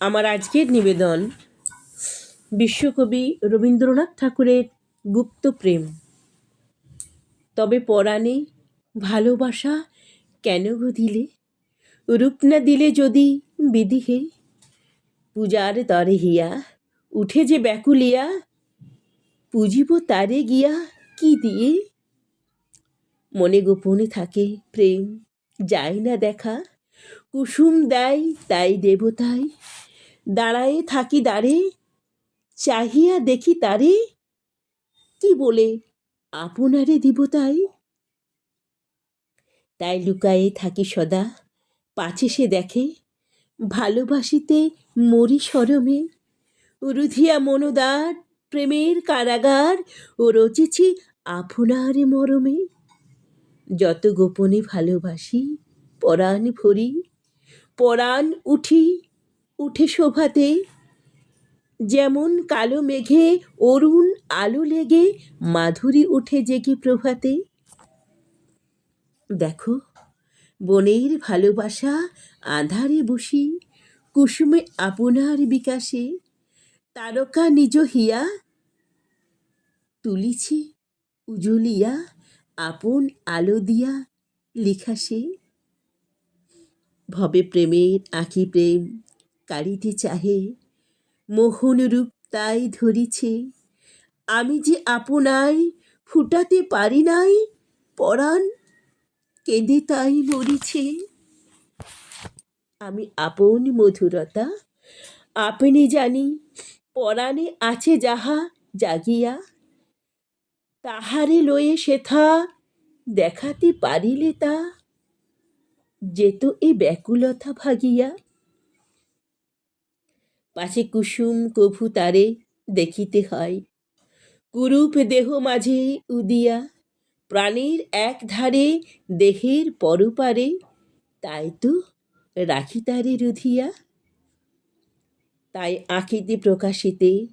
আমার আজকের নিবেদন বিশ্বকবি রবীন্দ্রনাথ ঠাকুরের গুপ্ত প্রেম। তবে পরাণে ভালোবাসা কেন গো দিলে? রূপ না দিলে যদি বিদিহে পূজার তরে হিয়া উঠে যে ব্যাকুলিয়া, পুজিব তারে গিয়া কি দিয়ে? মনে গোপনে থাকে প্রেম, যায় না দেখা, কুসুম দেয় তাই দেবতাই দাঁড়ায়ে থাকি দাঁড়ে, চাহিয়া দেখি তারে। কি বলে, আপনারে দিব তাই? তাই লুকায়ে থাকি সদা, পাছে সে দেখে, ভালোবাসিতে মরি সরমে। রুধিয়া মনোদার প্রেমের কারাগার ও রচেছি আপনার মরমে। যত গোপনে ভালোবাসি, পরাণ ভরি, পরাণ উঠি উঠে শোভাতে। যেমন কালো মেঘে অরুণ আলো লেগে মাধুরী উঠে জেগে প্রভাতে। দেখো, বনের ভালোবাসা আধারে বসি, কুসুমে আপনার বিকাশে, তারকা নিজ হিয়া তুলিছি উজলিয়া আপন আলো দিয়া লিখাসে। ভবে প্রেমের আঁকি প্রেম কাড়িতে চাহে। মোহন রূপ তাই ধরিছে, আমি যে আপনায় ফুটাতে পারি নাই, পরাণ কেঁদে তাই মরিছে। আমি আপন মধুরতা, আপনি জানি পরাণে আছে যাহা জাগিয়া, তাহারে লয়ে সেথা দেখাতে পারিলে তা। যেত এ ব্যাকুলতা ভাগিয়া পাছে কুসুম কভু তারে দেখিতে হয়। কুরূপ দেহ মাঝে উদিয়া, প্রাণের এক ধারে দেহের পরপারে, তাই তো রাখি তারে রুধিয়া। তাই আঁকিতে প্রকাশিতে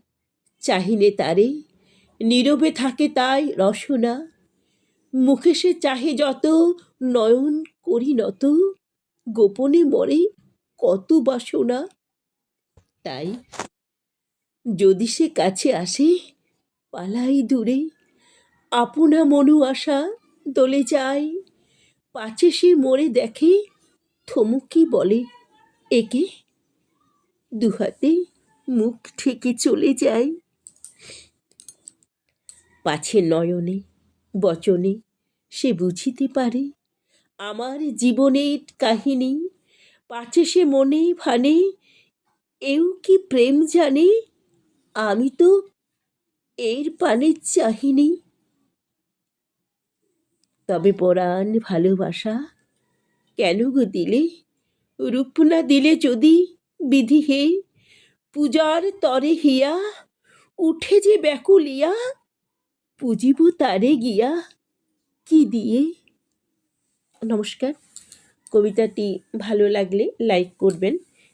চাহিলে তারে, নীরবে থাকে তাই রসনা। মুখে সে চাহে যত, নয়ন করি নত, গোপনে মরে কত বাসনা। তাই যদি সে কাছে আসে, পালাই দূরে আপনা মনু আশা দলে যায়। পাছে সে মরে দেখে, থমুকি বলে, একে দুহাতে মুখ ঠেকে চলে যায় পাছে নয়নে বচনে সে বুঝিতে পারে, আমার জীবনের কাহিনী। পাছে সে মনে ভানে এও কি প্রেম জানে? আমি তো এর পানে চাহিনি। তবে পরাণ ভালোবাসা কেন গো দিলে? রূপ না দিলে যদি বিধি হে? পূজার তরে হিয়া, উঠে যে ব্যাকুলিয়া, পুজিব তারে গিয়া কি দিয়ে? নমস্কার। কবিতাটি ভালো লাগলে লাইক করবেন।